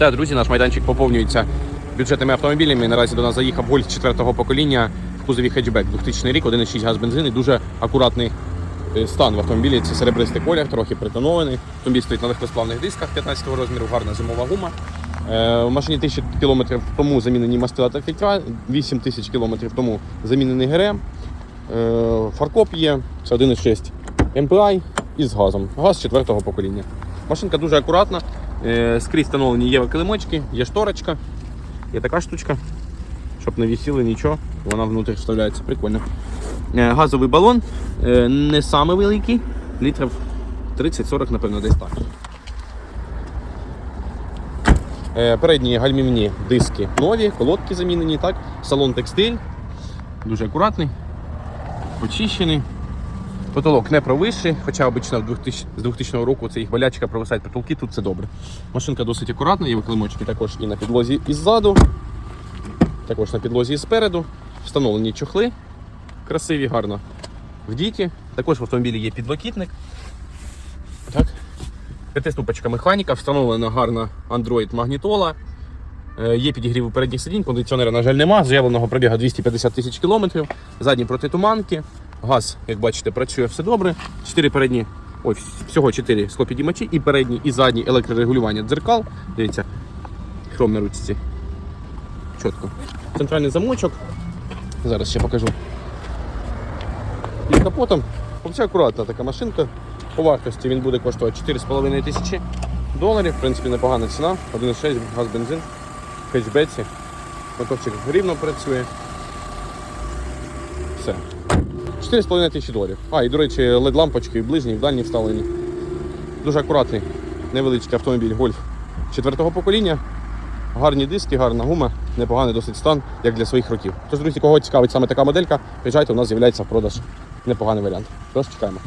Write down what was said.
Вітаю, друзі! Наш майданчик поповнюється бюджетними автомобілями. Наразі до нас заїхав Гольф 4-го покоління в кузові хетчбек. 2000 рік, 1,6 газ бензин і дуже акуратний е, стан в автомобілі. Це серебристий колір, трохи притонований. Автомобіль стоїть на легкосплавних дисках 15-го розміру, гарна зимова гума. Е, В машині 1000 км тому замінені мастила та фільтра, 8 тисяч км тому замінений ГРМ. Е, Фаркоп є, це 1,6 MPI із газом. Газ 4-го покоління. Машинка дуже акуратна. Е, Скрізь встановлені є килимочки, є шторочка, є така штучка, щоб не висіли нічого, вона внутрі вставляється. Прикольно. Е, Газовий балон е, не самий великий, літрів 30-40, напевно, десь так. Передні гальмівні диски нові, колодки замінені, так. Салон текстиль. Дуже акуратний, очищений. Потолок не провисший, хоча обично в 2000, з 2000 року це їх болячка провисають потолки, тут це добре. Машинка досить акуратна, є виклимочки також і на підлозі і ззаду, також на підлозі і спереду. Встановлені чохли красиві, гарно вдіті. Також в автомобілі є підлокітник. Так. П'ятиступочка механіка, встановлена гарна Android магнітола. Е, Є підігрів передніх сидінь, кондиціонера, на жаль, нема. Заявленого пробігу 250 тисяч кілометрів. Задні протитуманки. Газ, як бачите, працює все добре. Чотири передні, ой, всього 4 склопідіймачі, і передні, і задні електрорегулювання дзеркал. Дивіться, хром на ручці. Чітко. Центральний замочок. Зараз ще покажу. Під капотом. Взагалі акуратна така машинка. По вартості він буде коштувати 4,5 тисячі доларів. В принципі, непогана ціна. 1,6 газ бензин. В. Моторчик рівно працює. Все. 4,5 тисячі доларів. А, і до речі, led лампочки ближні, і дальні вставлені. Дуже акуратний, невеличкий автомобіль Гольф 4-го покоління. Гарні диски, гарна гума, непоганий досить стан, як для своїх років. Тож, друзі, кого цікавить саме така моделька, приїжджайте, у нас з'являється в продаж непоганий варіант. Тож чекаємо.